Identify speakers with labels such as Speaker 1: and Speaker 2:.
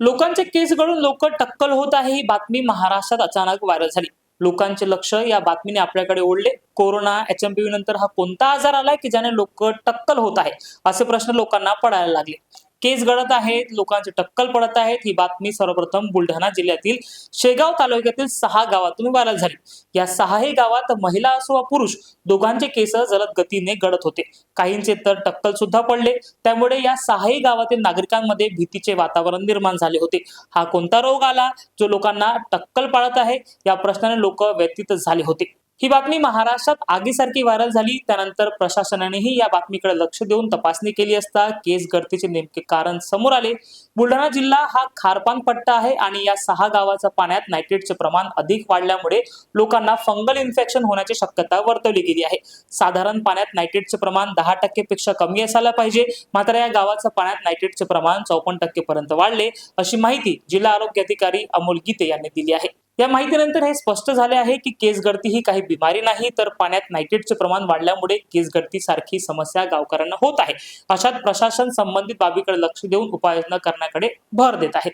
Speaker 1: लोकांचे केस गळून लोक टक्कल होत आहे ही बातमी महाराष्ट्रात अचानक व्हायरल झाली. लोकांचे लक्ष या बातमीने आपल्याकडे ओढले. कोरोना एच एम नंतर हा कोणता आजार आलाय की ज्याने लोक टक्कल होत आहे? असे प्रश्न लोकांना पडायला लागले. केस गळत आहेत लोकांचे टक्कल पडत आहेत. ही बातमी सर्वप्रथम बुलढाणा जिल्ह्यातील शेगाव तालुक्यातील सहा गावातून व्हायरल झाली. या सहाही गावात महिला असो वा पुरुष दोघांचे केस जलद गतीने गळत होते. काहींचे तर टक्कल सुद्धा पडले. त्यामुळे या सहाही गावातील नागरिकांमध्ये भीतीचे वातावरण निर्माण झाले होते. हा कोणता रोग आला? जो लोकांना टक्कल पाळत आहे या प्रश्नाने लोक व्यतीत झाले होते. ही बातमी महाराष्ट्रात आगीसारखी व्हायरल झाली. त्यानंतर प्रशासनानेही या बातमीकडे लक्ष देऊन तपासणी केली असता केस गळतीचे नेमके कारण समोर आले. बुलढाणा जिल्हा हा खारपान पट्टा आहे आणि या सहा गावाच्या पाण्यात नायट्रेटचे प्रमाण अधिक वाढल्यामुळे लोकांना फंगल इन्फेक्शन होण्याची शक्यता वर्तवली गेली आहे. साधारण पाण्यात नायट्रेटचे प्रमाण दहा टक्केपेक्षा कमी असायला पाहिजे. मात्र या गावाचं पाण्यात नायट्रेटचे प्रमाण चौपन्न टक्केपर्यंत वाढले अशी माहिती जिल्हा आरोग्य अधिकारी अमोल गीते यांनी दिली आहे. या माहितीनंतर हे स्पष्ट झाले आहे की केस गळती ही काही बिमारी नाही तर पाण्यात नायट्रेटचे प्रमाण वाढल्यामुळे केस गळती सारखी समस्या गावकऱ्यांना होत आहे. अशात प्रशासन संबंधित बाबीकडे लक्ष देऊन उपाययोजना करण्याकडे भर देत आहे.